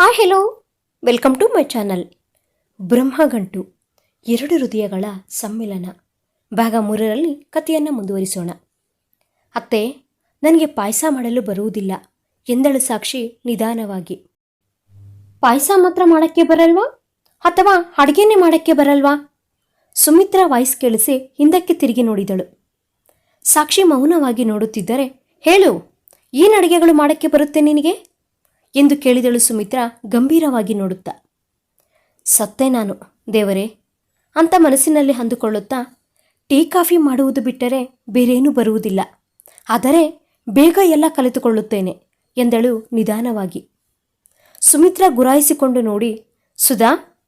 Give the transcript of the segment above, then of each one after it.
Hi hello welcome to my channel Brahmagantu, ಎರಡು ಹೃದಯಗಳ ಸಮ್ಮಿಲನ. ಭಾಗ ಮೂರರಲ್ಲಿ ಕಥೆಯನ್ನು ಮುಂದುವರಿಸೋಣ. ಅತ್ತೆ, ನನಗೆ ಪಾಯಸ ಮಾಡಲು ಬರುವುದಿಲ್ಲ, ಎಂದಳು ಸಾಕ್ಷಿ ನಿಧಾನವಾಗಿ. ಪಾಯಸ ಮಾತ್ರ ಮಾಡೋಕ್ಕೆ ಬರಲ್ವಾ? ಅಥವಾ ಅಡುಗೆನೇ ಮಾಡೋಕ್ಕೆ ಬರಲ್ವಾ? ಸುಮಿತ್ರಾ ವಾಯ್ಸ್ ಕೇಳಿಸಿ ಹಿಂದಕ್ಕೆ ತಿರುಗಿ ನೋಡಿದಳು. ಸಾಕ್ಷಿ ಮೌನವಾಗಿ ನೋಡುತ್ತಿದ್ದರೆ, ಹೇಳು, ಏನು ಅಡುಗೆಗಳು ಮಾಡೋಕ್ಕೆ ಬರುತ್ತೆ ನಿನಗೆ? ಎಂದು ಕೇಳಿದಳು ಸುಮಿತ್ರ ಗಂಭೀರವಾಗಿ ನೋಡುತ್ತಾ. ಸತ್ತೆ ನಾನು, ದೇವರೇ. ಅಂತ ಮನಸ್ಸಿನಲ್ಲಿ ಅಂದುಕೊಳ್ಳುತ್ತಾ, ಟೀ ಕಾಫಿ ಮಾಡುವುದು ಬಿಟ್ಟರೆ ಬೇರೇನೂ ಬರುವುದಿಲ್ಲ. ಆದರೆ ಬೇಗ ಎಲ್ಲ ಕಲಿತುಕೊಳ್ಳುತ್ತೇನೆ ಎಂದಳು ನಿಧಾನವಾಗಿ. ಸುಮಿತ್ರ ಗುರಾಯಿಸಿಕೊಂಡು ನೋಡಿ, ಸುಧಾ,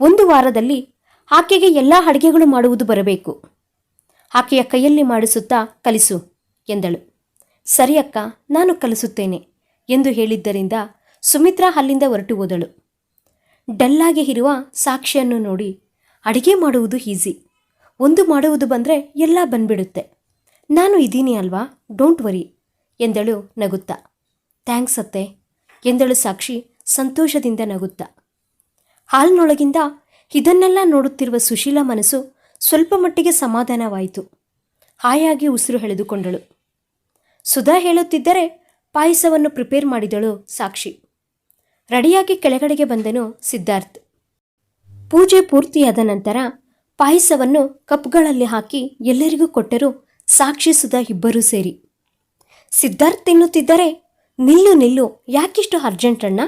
ಒಂದು ವಾರದಲ್ಲಿ ಆಕೆಗೆ ಎಲ್ಲ ಅಡುಗೆಗಳು ಮಾಡುವುದು ಬರಬೇಕು. ಆಕೆಯ ಕೈಯಲ್ಲಿ ಮಾಡಿಸುತ್ತಾ ಕಲಿಸು ಎಂದಳು. ಸರಿ ಅಕ್ಕ, ನಾನು ಕಲಿಸುತ್ತೇನೆ. ಎಂದು ಹೇಳಿದ್ದರಿಂದ ಸುಮಿತ್ರಾ ಅಲ್ಲಿಂದ ಹೊರಟು ಹೋದಳು. ಡಲ್ಲಾಗಿ ಇರುವ ಸಾಕ್ಷಿಯನ್ನು ನೋಡಿ ಅಡಿಗೆ ಮಾಡುವುದು ಈಸಿ. ಒಂದು ಮಾಡುವುದು ಬಂದರೆ ಎಲ್ಲ ಬಂದ್ಬಿಡುತ್ತೆ. ನಾನು ಇದ್ದೀನಿ ಅಲ್ವಾ? ಡೋಂಟ್ ವರಿ ಎಂದಳು ನಗುತ್ತಾ. ಥ್ಯಾಂಕ್ಸ್ ಅತ್ತೆ ಎಂದಳು ಸಾಕ್ಷಿ ಸಂತೋಷದಿಂದ ನಗುತ್ತಾ. ಹಾಲ್ನೊಳಗಿಂದ ಇದನ್ನೆಲ್ಲ ನೋಡುತ್ತಿರುವ ಸುಶೀಲ ಮನಸ್ಸು ಸ್ವಲ್ಪ ಮಟ್ಟಿಗೆ ಸಮಾಧಾನವಾಯಿತು. ಹಾಯಾಗಿ ಉಸಿರು ಎಳೆದುಕೊಂಡಳು. ಸುಧಾ ಹೇಳುತ್ತಿದ್ದರೆ ಪಾಯಸವನ್ನು ಪ್ರಿಪೇರ್ ಮಾಡಿದಳು ಸಾಕ್ಷಿ. ರೆಡಿಯಾಗಿ ಕೆಳಗಡೆಗೆ ಬಂದನು ಸಿದ್ಧಾರ್ಥ್. ಪೂಜೆ ಪೂರ್ತಿಯಾದ ನಂತರ ಪಾಯಸವನ್ನು ಕಪ್ಗಳಲ್ಲಿ ಹಾಕಿ ಎಲ್ಲರಿಗೂ ಕೊಟ್ಟರು ಸಾಕ್ಷಿ ಸುಧಾ ಇಬ್ಬರೂ ಸೇರಿ. ಸಿದ್ಧಾರ್ಥ್ ತಿನ್ನುತ್ತಿದ್ದರೆ ನಿಲ್ಲು ನಿಲ್ಲು, ಯಾಕಿಷ್ಟು ಅಣ್ಣ?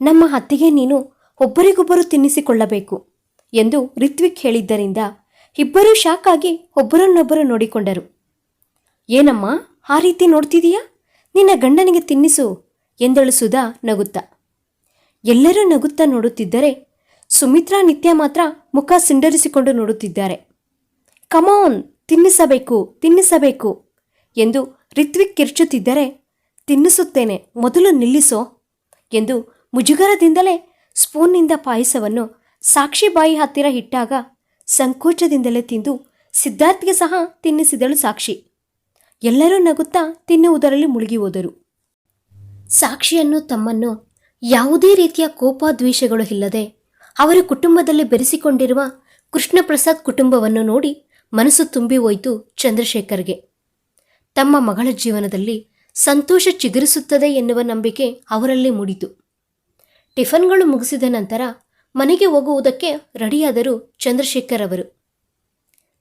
ನಮ್ಮ ಹತ್ತಿಗೆ ನೀನು ಒಬ್ಬರಿಗೊಬ್ಬರು ತಿನ್ನಿಸಿಕೊಳ್ಳಬೇಕು ಎಂದು ರಿತ್ವಿಕ್ ಹೇಳಿದ್ದರಿಂದ ಇಬ್ಬರೂ ಶಾಕ್ ಆಗಿ ಒಬ್ಬರನ್ನೊಬ್ಬರು ನೋಡಿಕೊಂಡರು. ಏನಮ್ಮ, ಆ ರೀತಿ ನೋಡ್ತಿದೀಯಾ ನಿನ್ನ ಗಂಡನಿಗೆ ತಿನ್ನಿಸು ಎಂದಳು ಸುಧಾ ನಗುತ್ತಾ. ಎಲ್ಲರೂ ನಗುತ್ತಾ ನೋಡುತ್ತಿದ್ದರೆ ಸುಮಿತ್ರಾ ನಿತ್ಯ ಮಾತ್ರ ಮುಖ ಸಿಂಡರಿಸಿಕೊಂಡು ನೋಡುತ್ತಿದ್ದಾರೆ. ಕಮೋನ್ ತಿನ್ನಿಸಬೇಕು ತಿನ್ನಿಸಬೇಕು ಎಂದು ರಿತ್ವಿಕ್ ಕಿರ್ಚುತ್ತಿದ್ದರೆ, ತಿನ್ನಿಸುತ್ತೇನೆ, ಮೊದಲು ನಿಲ್ಲಿಸೋ ಎಂದು ಮುಜುಗರದಿಂದಲೇ ಸ್ಪೂನ್ನಿಂದ ಪಾಯಸವನ್ನು ಸಾಕ್ಷಿ ಬಾಯಿ ಹತ್ತಿರ ಇಟ್ಟಾಗ ಸಂಕೋಚದಿಂದಲೇ ತಿಂದು ಸಿದ್ಧಾರ್ಥ್ಗೆ ಸಹ ತಿನ್ನಿಸಿದಳು ಸಾಕ್ಷಿ. ಎಲ್ಲರೂ ನಗುತ್ತಾ ತಿನ್ನುವುದರಲ್ಲಿ ಮುಳುಗಿ ಹೋದರು ಸಾಕ್ಷಿಯನ್ನು ತಮ್ಮನ್ನು ಯಾವುದೇ ರೀತಿಯ ಕೋಪ ದ್ವೇಷಗಳು ಇಲ್ಲದೆ ಅವರ ಕುಟುಂಬದಲ್ಲಿ ಬೆರೆಸಿಕೊಂಡಿರುವ ಕೃಷ್ಣ ಪ್ರಸಾದ್ ಕುಟುಂಬವನ್ನು ನೋಡಿ ಮನಸ್ಸು ತುಂಬಿ ಹೋಯಿತು ಚಂದ್ರಶೇಖರ್ಗೆ. ತಮ್ಮ ಮಗಳ ಜೀವನದಲ್ಲಿ ಸಂತೋಷ ಚಿಗುರಿಸುತ್ತದೆ ಎನ್ನುವ ನಂಬಿಕೆ ಅವರಲ್ಲಿ ಮೂಡಿತು. ಟಿಫನ್ಗಳು ಮುಗಿಸಿದ ನಂತರ ಮನೆಗೆ ಹೋಗುವುದಕ್ಕೆ ರೆಡಿಯಾದರು ಚಂದ್ರಶೇಖರ್ ಅವರು.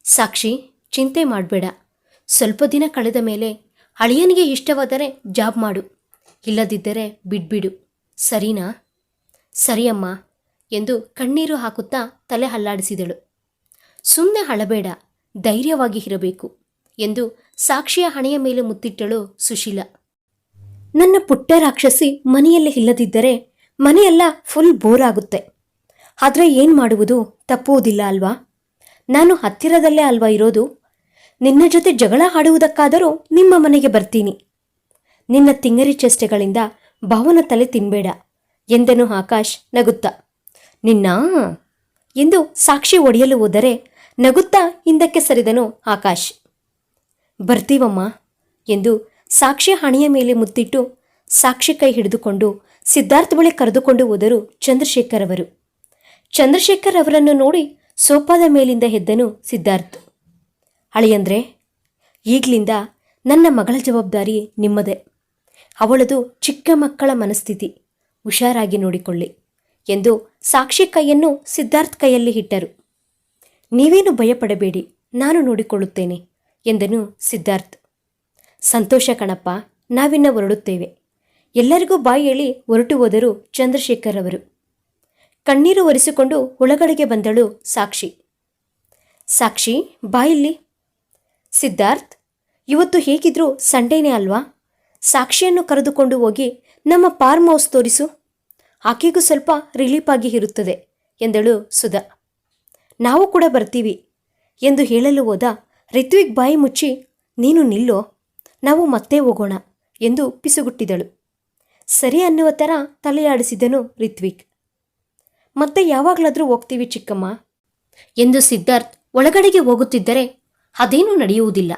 ಸಾಕ್ಷಿ, ಚಿಂತೆ ಮಾಡಬೇಡ. ಸ್ವಲ್ಪ ದಿನ ಕಳೆದ ಮೇಲೆ ಅಳಿಯನಿಗೆ ಇಷ್ಟವಾದರೆ ಜಾಬ್ ಮಾಡು, ಇಲ್ಲದಿದ್ದರೆ ಬಿಡ್ಬಿಡು. ಸರಿನಾ? ಸರಿಯಮ್ಮ ಎಂದು ಕಣ್ಣೀರು ಹಾಕುತ್ತಾ ತಲೆ ಹಲ್ಲಾಡಿಸಿದಳು ಸುಮ್ಮನೆ ಹಳಬೇಡ ಧೈರ್ಯವಾಗಿ ಇರಬೇಕು ಎಂದು ಸಾಕ್ಷಿಯ ಹಣೆಯ ಮೇಲೆ ಮುತ್ತಿಟ್ಟಳು ಸುಶೀಲ. ನನ್ನ ಪುಟ್ಟ ರಾಕ್ಷಸಿ ಮನೆಯಲ್ಲಿ ಇಲ್ಲದಿದ್ದರೆ ಮನೆಯೆಲ್ಲ ಫುಲ್ ಬೋರ್ ಆಗುತ್ತೆ ಆದರೆ ಏನು ಮಾಡುವುದು? ತಪ್ಪುವುದಿಲ್ಲ ಅಲ್ವಾ? ನಾನು ಹತ್ತಿರದಲ್ಲೇ ಅಲ್ವಾ ಇರೋದು? ನಿನ್ನ ಜೊತೆ ಜಗಳ ಆಡುವುದಕ್ಕಾದರೂ ನಿಮ್ಮ ಮನೆಗೆ ಬರ್ತೀನಿ. ನಿನ್ನ ತಿಂಗರಿ ಚೇಷ್ಟೆಗಳಿಂದ ಭವನ ತಲೆ ತಿನ್ಬೇಡ, ಎಂದನು ಆಕಾಶ್ ನಗುತ್ತಾ. ನಿನ್ನ? ಎಂದು ಸಾಕ್ಷಿ ಒಡೆಯಲು ಹೋದರೆ ನಗುತ್ತಾ ಹಿಂದಕ್ಕೆ ಸರಿದನು ಆಕಾಶ್. ಬರ್ತೀವಮ್ಮ, ಎಂದು ಸಾಕ್ಷಿ ಹಣೆಯ ಮೇಲೆ ಮುತ್ತಿಟ್ಟು ಸಾಕ್ಷಿ ಕೈ ಹಿಡಿದುಕೊಂಡು ಸಿದ್ಧಾರ್ಥ್ ಬಳಿ ಕರೆದುಕೊಂಡು ಹೋದರು ಚಂದ್ರಶೇಖರ್ ಅವರು. ಚಂದ್ರಶೇಖರ್ ಅವರನ್ನು ನೋಡಿ ಸೋಪಾದ ಮೇಲಿಂದ ಹೆದ್ದನು ಸಿದ್ಧಾರ್ಥ್. ಅಳಿಯಂದ್ರೆ, ಈಗಲಿಂದ ನನ್ನ ಮಗಳ ಜವಾಬ್ದಾರಿ ನಿಮ್ಮದೇ. ಅವಳದು ಚಿಕ್ಕ ಮಕ್ಕಳ ಮನಸ್ಥಿತಿ, ಹುಷಾರಾಗಿ ನೋಡಿಕೊಳ್ಳಿ ಎಂದು ಸಾಕ್ಷಿ ಕೈಯನ್ನು ಸಿದ್ಧಾರ್ಥ್ ಕೈಯಲ್ಲಿ ಇಟ್ಟರು. ನೀವೇನು ಭಯಪಡಬೇಡಿ, ನಾನು ನೋಡಿಕೊಳ್ಳುತ್ತೇನೆ ಎಂದನು ಸಿದ್ಧಾರ್ಥ್. ಸಂತೋಷ ಕಣಪ್ಪ, ನಾವಿನ್ನ ಹೊರಡುತ್ತೇವೆ. ಎಲ್ಲರಿಗೂ ಬಾಯಿ ಹೇಳಿ ಹೊರಟು ಹೋದರು ಚಂದ್ರಶೇಖರ್ ಅವರು. ಕಣ್ಣೀರು ಒರೆಸಿಕೊಂಡು ಒಳಗಡೆಗೆ ಬಂದಳು ಸಾಕ್ಷಿ. ಸಾಕ್ಷಿ, ಬಾಯಿಲ್ಲಿ ಸಿದ್ಧಾರ್ಥ್, ಇವತ್ತು ಹೇಗಿದ್ರೂ ಸಂಡೇನೇ ಅಲ್ವಾ? ಸಾಕ್ಷಿಯನ್ನು ಕರೆದುಕೊಂಡು ಹೋಗಿ ನಮ್ಮ ಫಾರ್ಮ್ ಹೌಸ್ ತೋರಿಸು. ಆಕೆಗೂ ಸ್ವಲ್ಪ ರಿಲೀಫ್ ಆಗಿ ಇರುತ್ತದೆ ಎಂದಳು ಸುಧಾ. ನಾವು ಕೂಡ ಬರ್ತೀವಿ ಎಂದು ಹೇಳಲು ಹೋದ ರಿತ್ವಿಕ್ ಬಾಯಿ ಮುಚ್ಚಿ, ನೀನು ನಿಲ್ಲೋ, ನಾವು ಮತ್ತೆ ಹೋಗೋಣ ಎಂದು ಪಿಸುಗುಟ್ಟಿದಳು. ಸರಿ ಅನ್ನುವ ಥರ ತಲೆಯಾಡಿಸಿದನು ರಿತ್ವಿಕ್ ಮತ್ತೆ ಯಾವಾಗಲಾದರೂ ಹೋಗ್ತೀವಿ ಚಿಕ್ಕಮ್ಮ ಎಂದು ಸಿದ್ಧಾರ್ಥ್ ಒಳಗಡೆಗೆ ಹೋಗುತ್ತಿದ್ದರೆ ಅದೇನೂ ನಡೆಯುವುದಿಲ್ಲ.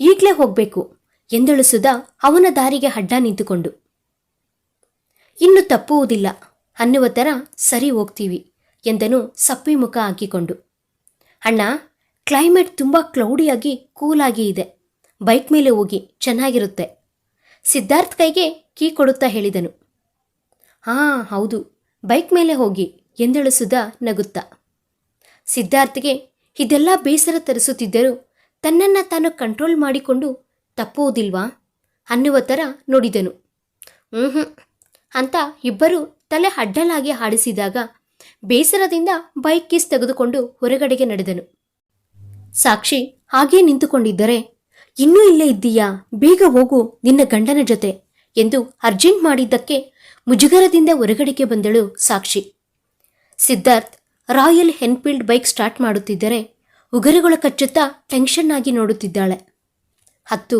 ಈಗಲೇ ಹೋಗಬೇಕು ಎಂದಳು ಸುಧಾ ಅವನ ದಾರಿಗೆ ಅಡ್ಡ ನಿಂತುಕೊಂಡು. ಇನ್ನು ತಪ್ಪುವುದಿಲ್ಲ, ಅನ್ನುವ ಥರ ಸರಿ ಹೋಗ್ತೀವಿ, ಎಂದನು ಸಪ್ಪಿ ಮುಖ ಹಾಕಿಕೊಂಡು. ಅಣ್ಣ, ಕ್ಲೈಮೇಟ್ ತುಂಬ ಕ್ಲೌಡಿಯಾಗಿ ಕೂಲಾಗಿ ಇದೆ, ಬೈಕ್ ಮೇಲೆ ಹೋಗಿ ಚೆನ್ನಾಗಿರುತ್ತೆ, ಸಿದ್ಧಾರ್ಥ್ ಕೈಗೆ ಕೀ ಕೊಡುತ್ತಾ ಹೇಳಿದನು. ಹಾಂ, ಹೌದು, ಬೈಕ್ ಮೇಲೆ ಹೋಗಿ ಎಂದಳು ಸುಧಾ ನಗುತ್ತಾ. ಸಿದ್ಧಾರ್ಥ್ಗೆ ಇದೆಲ್ಲ ಬೇಸರ ತರಿಸುತ್ತಿದ್ದರೂ ತನ್ನನ್ನು ತಾನು ಕಂಟ್ರೋಲ್ ಮಾಡಿಕೊಂಡು ತಪ್ಪುವುದಿಲ್ವಾ? ಅನ್ನುವ ಥರ ನೋಡಿದನು. ಹ್ಞೂ ಅಂತ ಇಬ್ಬರು ತಲೆ ಅಡ್ಡಲಾಗಿ ಹಾಡಿಸಿದಾಗ ಬೇಸರದಿಂದ ಬೈಕ್ ಕೀಸ್ ತೆಗೆದುಕೊಂಡು ಹೊರಗಡೆಗೆ ನಡೆದನು. ಸಾಕ್ಷಿ, ಹಾಗೇ ನಿಂತುಕೊಂಡಿದ್ದರೆ, ಇನ್ನೂ ಇಲ್ಲೇ ಇದ್ದೀಯಾ? ಬೇಗ ಹೋಗು, ನಿನ್ನ ಗಂಡನ ಜೊತೆ, ಎಂದು ಅರ್ಜೆಂಟ್ ಮಾಡಿದ್ದಕ್ಕೆ ಮುಜುಗರದಿಂದ ಹೊರಗಡೆಗೆ ಬಂದಳು Sakshi. Siddharth, royal Enfield bike start ಮಾಡುತ್ತಿದ್ದರೆ ಉಗುರುಗಳ ಕಚ್ಚುತ್ತಾ ಟೆನ್ಷನ್ ಆಗಿ ನೋಡುತ್ತಿದ್ದಾಳೆ. ಹತ್ತು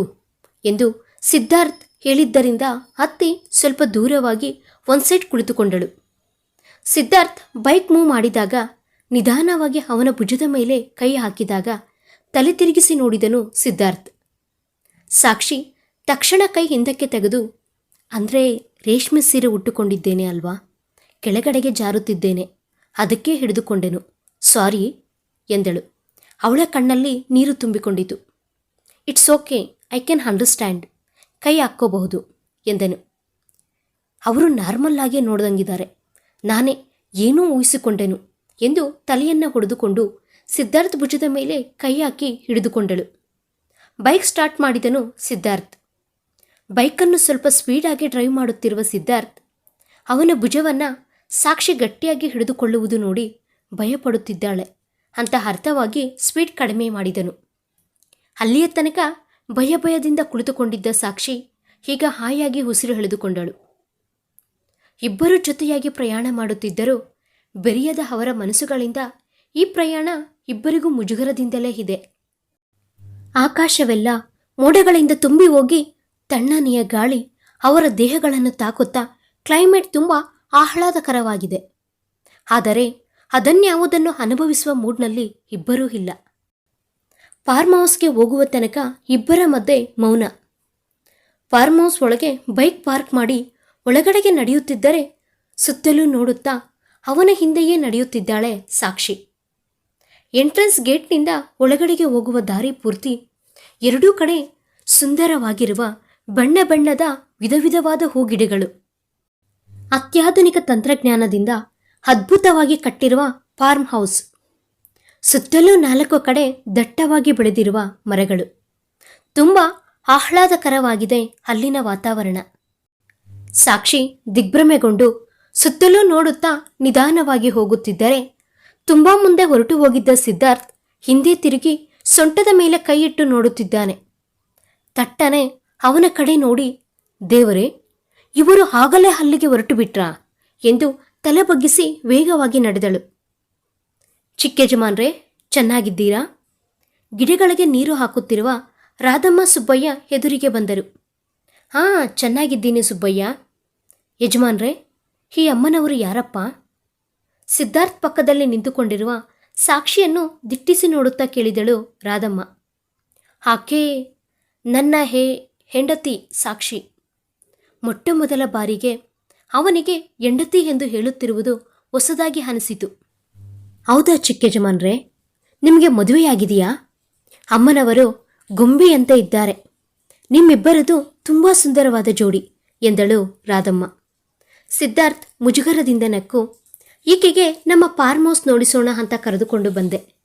ಎಂದು ಸಿದ್ಧಾರ್ಥ್ ಹೇಳಿದ್ದರಿಂದ ಅತ್ತೆ ಸ್ವಲ್ಪ ದೂರವಾಗಿ ಒಂದು ಸೈಡ್ ಕುಳಿತುಕೊಂಡಳು. ಸಿದ್ಧಾರ್ಥ್ ಬೈಕ್ ಮೂವ್ ಮಾಡಿದಾಗ, ನಿಧಾನವಾಗಿ ಅವನ ಭುಜದ ಮೇಲೆ ಕೈ ಹಾಕಿದಾಗ ತಲೆ ತಿರುಗಿಸಿ ನೋಡಿದನು ಸಿದ್ಧಾರ್ಥ್. ಸಾಕ್ಷಿ ತಕ್ಷಣ ಕೈ ಹಿಂದಕ್ಕೆ ತೆಗೆದು, ಅಂದರೆ ರೇಷ್ಮೆ ಸೀರೆ ಉಟ್ಟುಕೊಂಡಿದ್ದೇನೆ ಅಲ್ವಾ? ಕೆಳಗಡೆಗೆ ಜಾರುತ್ತಿದ್ದೇನೆ. ಅದಕ್ಕೆ ಹಿಡಿದುಕೊಂಡೆನು. ಸಾರಿ ಎಂದಳು. ಅವಳ ಕಣ್ಣಲ್ಲಿ ನೀರು ತುಂಬಿಕೊಂಡಿತು. It's okay, I can understand. ಕೈ ಹಾಕ್ಕೋಬಹುದು, ಎಂದನು. ಅವರು ನಾರ್ಮಲ್ ಆಗಿ ನೋಡ್ದಂಗಿದ್ದಾರೆ. ನಾನೇ ಏನೂ ಊಹಿಸಿಕೊಂಡೆನು, ಎಂದು ತಲೆಯನ್ನು ಹೊಡೆದುಕೊಂಡು ಸಿದ್ಧಾರ್ಥ್ ಭುಜದ ಮೇಲೆ ಕೈ ಹಾಕಿ ಹಿಡಿದುಕೊಂಡಳು. ಬೈಕ್ ಸ್ಟಾರ್ಟ್ ಮಾಡಿದನು ಸಿದ್ಧಾರ್ಥ್. ಬೈಕನ್ನು ಸ್ವಲ್ಪ ಸ್ಪೀಡಾಗಿ ಡ್ರೈವ್ ಮಾಡುತ್ತಿರುವ ಸಿದ್ಧಾರ್ಥ್, ಅವನ ಭುಜವನ್ನು ಸಾಕ್ಷಿ ಗಟ್ಟಿಯಾಗಿ ಹಿಡಿದುಕೊಳ್ಳುವುದು ನೋಡಿ ಭಯಪಡುತ್ತಿದ್ದಾಳೆ. ಅಂತ ಅರ್ಥವಾಗಿ ಸ್ವೀಟ್ ಕಡಿಮೆ ಮಾಡಿದನು. ಅಲ್ಲಿಯ ತನಕ ಭಯ ಭಯದಿಂದ ಕುಳಿತುಕೊಂಡಿದ್ದ ಸಾಕ್ಷಿ ಈಗ ಹಾಯಾಗಿ ಉಸಿರು ಎಳೆದುಕೊಂಡಳು. ಇಬ್ಬರು ಜೊತೆಯಾಗಿ ಪ್ರಯಾಣ ಮಾಡುತ್ತಿದ್ದರೂ ಬೆರೆಯದ ಅವರ ಮನಸ್ಸುಗಳಿಂದ ಈ ಪ್ರಯಾಣ ಇಬ್ಬರಿಗೂ ಮುಜುಗರದಿಂದಲೇ ಇದೆ. ಆಕಾಶವೆಲ್ಲ ಮೋಡಗಳಿಂದ ತುಂಬಿ ಹೋಗಿ ತಣ್ಣನೆಯ ಗಾಳಿ ಅವರ ದೇಹಗಳನ್ನು ತಾಕುತ್ತಾ ಕ್ಲೈಮೇಟ್ ತುಂಬ ಆಹ್ಲಾದಕರವಾಗಿದೆ. ಆದರೆ ಅದನ್ಯಾವುದನ್ನು ಅನುಭವಿಸುವ ಮೂಡ್ನಲ್ಲಿ ಇಬ್ಬರೂ ಇಲ್ಲ. ಫಾರ್ಮ್ ಹೌಸ್ಗೆ ಹೋಗುವ ತನಕ ಇಬ್ಬರ ಮಧ್ಯೆ ಮೌನ. ಫಾರ್ಮ್ ಹೌಸ್ ಒಳಗೆ ಬೈಕ್ ಪಾರ್ಕ್ ಮಾಡಿ ಒಳಗಡೆಗೆ ನಡೆಯುತ್ತಿದ್ದರೆ ಸುತ್ತಲೂ ನೋಡುತ್ತಾ ಅವನ ಹಿಂದೆಯೇ ನಡೆಯುತ್ತಿದ್ದಾಳೆ ಸಾಕ್ಷಿ. ಎಂಟ್ರೆನ್ಸ್ ಗೇಟ್ನಿಂದ ಒಳಗಡೆಗೆ ಹೋಗುವ ದಾರಿ ಪೂರ್ತಿ ಎರಡೂ ಕಡೆ ಸುಂದರವಾಗಿರುವ ಬಣ್ಣ ಬಣ್ಣದ ವಿಧ ವಿಧವಾದ ಹೂಗಿಡಗಳು. ಅತ್ಯಾಧುನಿಕ ತಂತ್ರಜ್ಞಾನದಿಂದ ಅದ್ಭುತವಾಗಿ ಕಟ್ಟಿರುವ ಫಾರ್ಮ್ ಹೌಸ್. ಸುತ್ತಲೂ ನಾಲ್ಕು ಕಡೆ ದಟ್ಟವಾಗಿ ಬೆಳೆದಿರುವ ಮರಗಳು. ತುಂಬ ಆಹ್ಲಾದಕರವಾಗಿದೆ ಅಲ್ಲಿನ ವಾತಾವರಣ. ಸಾಕ್ಷಿ ದಿಗ್ಭ್ರಮೆಗೊಂಡು ಸುತ್ತಲೂ ನೋಡುತ್ತಾ ನಿಧಾನವಾಗಿ ಹೋಗುತ್ತಿದ್ದರೆ ತುಂಬಾ ಮುಂದೆ ಹೊರಟು ಹೋಗಿದ್ದ ಸಿದ್ಧಾರ್ಥ್ ಹಿಂದೆ ತಿರುಗಿ ಸೊಂಟದ ಮೇಲೆ ಕೈಯಿಟ್ಟು ನೋಡುತ್ತಿದ್ದಾನೆ. ತಟ್ಟನೆ ಅವನ ಕಡೆ ನೋಡಿ, ದೇವರೇ, ಇವರು ಆಗಲೇ ಅಲ್ಲಿಗೆ ಹೊರಟು ಬಿಟ್ರಾ ಎಂದು ತಲೆ ಬಗ್ಗಿಸಿ ವೇಗವಾಗಿ ನಡೆದಳು. ಚಿಕ್ಕಯಜಮಾನ್ರೇ ಚೆನ್ನಾಗಿದ್ದೀರಾ? ಗಿಡಗಳಿಗೆ ನೀರು ಹಾಕುತ್ತಿರುವ ರಾಧಮ್ಮ ಸುಬ್ಬಯ್ಯ ಎದುರಿಗೆ ಬಂದರು. ಹಾಂ, ಚೆನ್ನಾಗಿದ್ದೀನಿ ಸುಬ್ಬಯ್ಯ. ಯಜಮಾನ್ರೇ, ಈ ಅಮ್ಮನವರು ಯಾರಪ್ಪ? ಸಿದ್ಧಾರ್ಥ್ ಪಕ್ಕದಲ್ಲಿ ನಿಂತುಕೊಂಡಿರುವ ಸಾಕ್ಷಿಯನ್ನು ದಿಟ್ಟಿಸಿ ನೋಡುತ್ತಾ ಕೇಳಿದಳು ರಾಧಮ್ಮ. ಆಕೆ ನನ್ನ ಹೇ, ಹೆಂಡತಿ ಸಾಕ್ಷಿ. ಮೊಟ್ಟ ಮೊದಲ ಬಾರಿಗೆ ಅವನಿಗೆ ಹೆಂಡತಿ ಎಂದು ಹೇಳುತ್ತಿರುವುದು ಹೊಸದಾಗಿ ಅನಿಸಿತು. ಹೌದಾ ಚಿಕ್ಕಯಜಮಾನ್ರೇ ನಿಮಗೆ ಮದುವೆಯಾಗಿದೆಯಾ? ಅಮ್ಮನವರು ಗೊಂಬೆಯಂತೆ ಇದ್ದಾರೆ. ನಿಮ್ಮಿಬ್ಬರದು ತುಂಬ ಸುಂದರವಾದ ಜೋಡಿ, ಎಂದಳು ರಾಧಮ್ಮ. ಸಿದ್ಧಾರ್ಥ್ ಮುಜುಗರದಿಂದ ನಕ್ಕು, ಈಕೆಗೆ ನಮ್ಮ ಫಾರ್ಮ್ ಹೌಸ್ ನೋಡಿಸೋಣ ಅಂತ ಕರೆದುಕೊಂಡು ಬಂದೆ.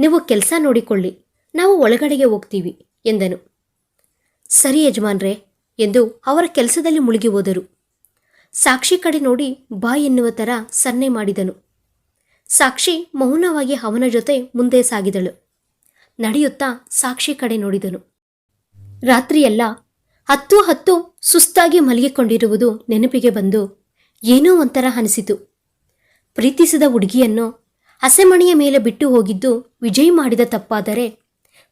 ನೀವು ಕೆಲಸ ನೋಡಿಕೊಳ್ಳಿ, ನಾವು ಒಳಗಡೆಗೆ ಹೋಗ್ತೀವಿ, ಎಂದನು. ಸರಿ ಯಜಮಾನ್ರೇ, ಎಂದು ಅವರ ಕೆಲಸದಲ್ಲಿ ಮುಳುಗಿ ಹೋದರು. ಸಾಕ್ಷಿ ಕಡೆ ನೋಡಿ ಬಾ ಎನ್ನುವ ಥರ ಸನ್ನೆ ಮಾಡಿದನು. ಸಾಕ್ಷಿ ಮೌನವಾಗಿ ಅವನ ಜೊತೆ ಮುಂದೆ ಸಾಗಿದಳು. ನಡೆಯುತ್ತಾ ಸಾಕ್ಷಿ ಕಡೆ ನೋಡಿದನು. ರಾತ್ರಿಯೆಲ್ಲ ಹತ್ತು ಹತ್ತು ಸುಸ್ತಾಗಿ ಮಲಗಿಕೊಂಡಿರುವುದು ನೆನಪಿಗೆ ಬಂದು ಏನೋ ಒಂಥರ ಅನಿಸಿತು. ಪ್ರೀತಿಸಿದ ಹುಡುಗಿಯನ್ನು ಹಸೆಮಣೆಯ ಮೇಲೆ ಬಿಟ್ಟು ಹೋಗಿದ್ದು ವಿಜಯ್ ಮಾಡಿದ ತಪ್ಪಾದರೆ